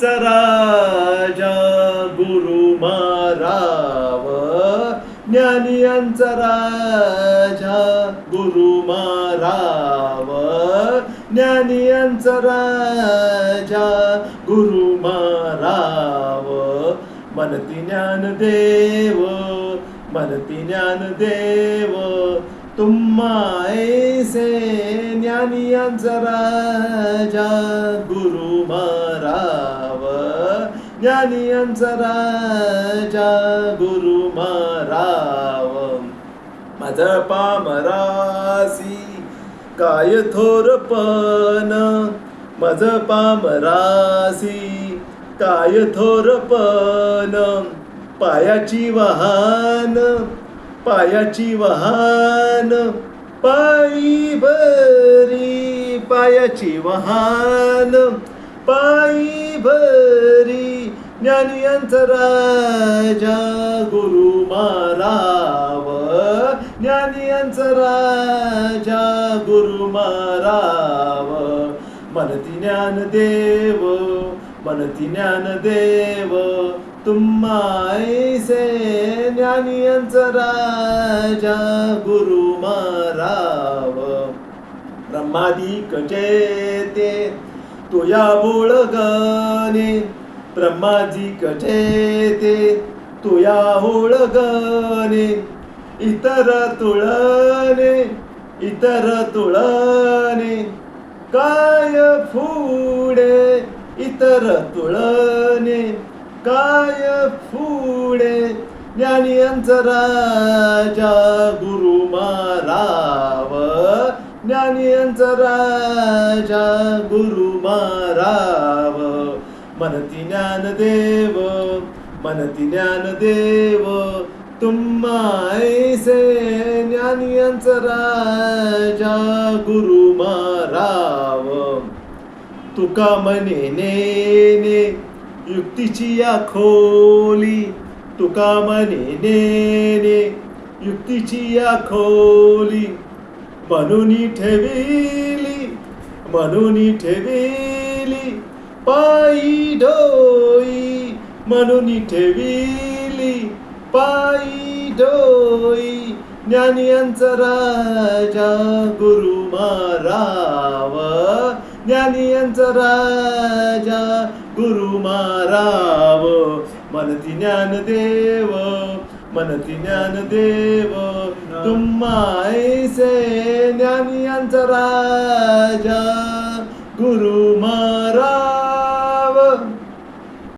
राजा गुरु माराव. ज्ञानियांचा राजा गुरु माराव. ज्ञानियांचा राजा गुरु माराव. मनती ज्ञान देव मनती ज्ञान देव. तुम्हा ऐसे ज्ञानियांचा राजा गुरु माराव. ज्ञानियांचा राजा गुरु माराव. माझा पामरासी काय थोरपण माझ पामरासी काय थोरपण पायाची वाहन पायाची वाहन. पायी भरी पायाची वाहन. पायी भरी ज्ञानी राजा गुरु माराव ज्ञानी राजा गुरु माराव मनती ज्ञान देव मनती ज्ञान देव. तुम्हा ज्ञानी ज्ञानियांचा राजा गुरु माराव ब्रह्मादिक जेते तुया ब्रह्माजी कठे ते. तुया होळगणे इतर तुळणे इतर तुळणे. काय फुडे इतर तुळणे. काय फुडे ज्ञानी राजा गुरु माराव. ज्ञानी राजा गुरु माराव. मनती ज्ञान देव मनती ज्ञान देव तुम्हा ऐसे ज्ञानियांचा राजा गुरु माराव. तुका मने नेने युक्तीची या खोली. तुका मने नेने युक्तीची या खोली. म्हणून ठेविली म्हणून ठेविली. पायी डोई म्हणून ठेविली. पायी डोई ज्ञानियांचा राजा गुरु माराव. ज्ञानियांचा राजा गुरु माराव. मनती ज्ञान देव मनती ज्ञान देव. तुम्हा ऐसे ज्ञानियांचा राजा गुरु